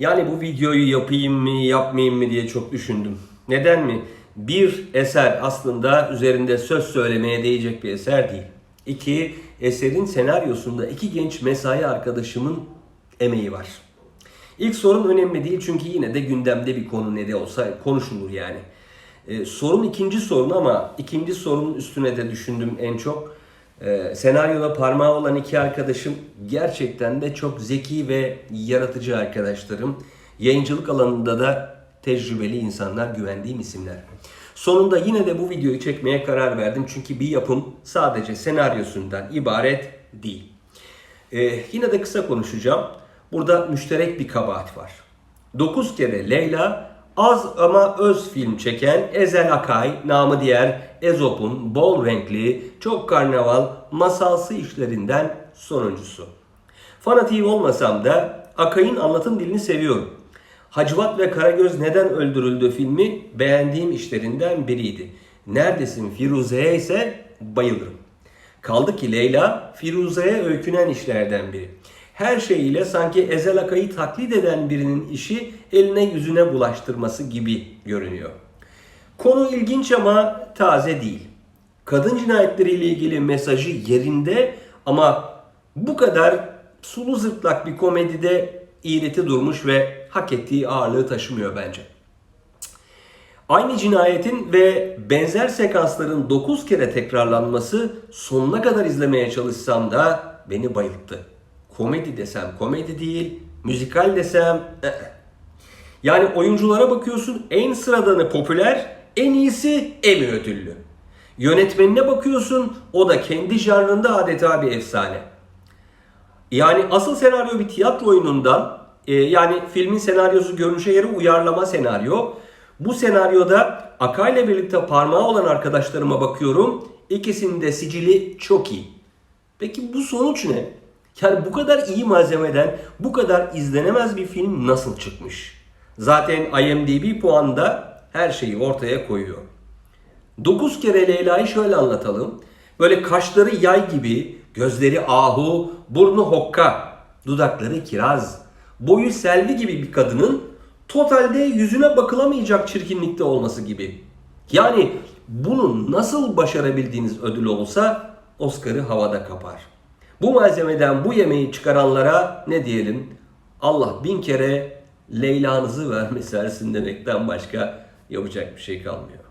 Yani bu videoyu yapayım mı, yapmayayım mı diye çok düşündüm. Neden mi? Bir eser aslında üzerinde söz söylemeye değecek bir eser değil. İki, eserin senaryosunda iki genç mesai arkadaşımın emeği var. İlk sorun önemli değil çünkü yine de gündemde bir konu ne de olsa konuşulur yani. Ee, sorun ikinci sorun ama ikinci sorunun üstüne de düşündüm en çok. Ee, senaryoda parmağı olan iki arkadaşım gerçekten de çok zeki ve yaratıcı arkadaşlarım. Yayıncılık alanında da tecrübeli insanlar, güvendiğim isimler. Sonunda yine de bu videoyu çekmeye karar verdim çünkü bir yapım sadece senaryosundan ibaret değil. Ee, yine de kısa konuşacağım. Burada müşterek bir kabahat var. 9 kere Leyla az ama öz film çeken Ezel Akay, namı diğer Ezop'un bol renkli, çok karnaval, masalsı işlerinden sonuncusu. Fanatiği olmasam da Akay'ın anlatım dilini seviyorum. Hacivat ve Karagöz neden öldürüldü filmi beğendiğim işlerinden biriydi. Neredesin Firuze'ye ise bayılırım. Kaldı ki Leyla Firuze'ye öykünen işlerden biri. Her şeyiyle sanki Ezel Akay'ı taklit eden birinin işi eline yüzüne bulaştırması gibi görünüyor. Konu ilginç ama taze değil. Kadın cinayetleriyle ilgili mesajı yerinde ama bu kadar sulu zırtlak bir komedide iğreti durmuş ve hak ettiği ağırlığı taşımıyor bence. Aynı cinayetin ve benzer sekansların 9 kere tekrarlanması sonuna kadar izlemeye çalışsam da beni bayılttı. Komedi desem komedi değil, müzikal desem eh. yani oyunculara bakıyorsun en sıradanı popüler, en iyisi Emmy ödüllü. Yönetmenine bakıyorsun o da kendi janrında adeta bir efsane. Yani asıl senaryo bir tiyatro oyunundan e, yani filmin senaryosu görünüşe göre uyarlama senaryo. Bu senaryoda Akay'la birlikte parmağı olan arkadaşlarıma bakıyorum. İkisinin de sicili çok iyi. Peki bu sonuç ne? Yani bu kadar iyi malzemeden bu kadar izlenemez bir film nasıl çıkmış? Zaten IMDb puanında her şeyi ortaya koyuyor. 9 kere Leyla'yı şöyle anlatalım. Böyle kaşları yay gibi, gözleri ahu, burnu hokka, dudakları kiraz, boyu selvi gibi bir kadının totalde yüzüne bakılamayacak çirkinlikte olması gibi. Yani bunu nasıl başarabildiğiniz ödülü olsa Oscar'ı havada kapar. Bu malzemeden bu yemeği çıkaranlara ne diyelim? Allah bin kere Leyla'nızı vermesi versin demekten başka yapacak bir şey kalmıyor.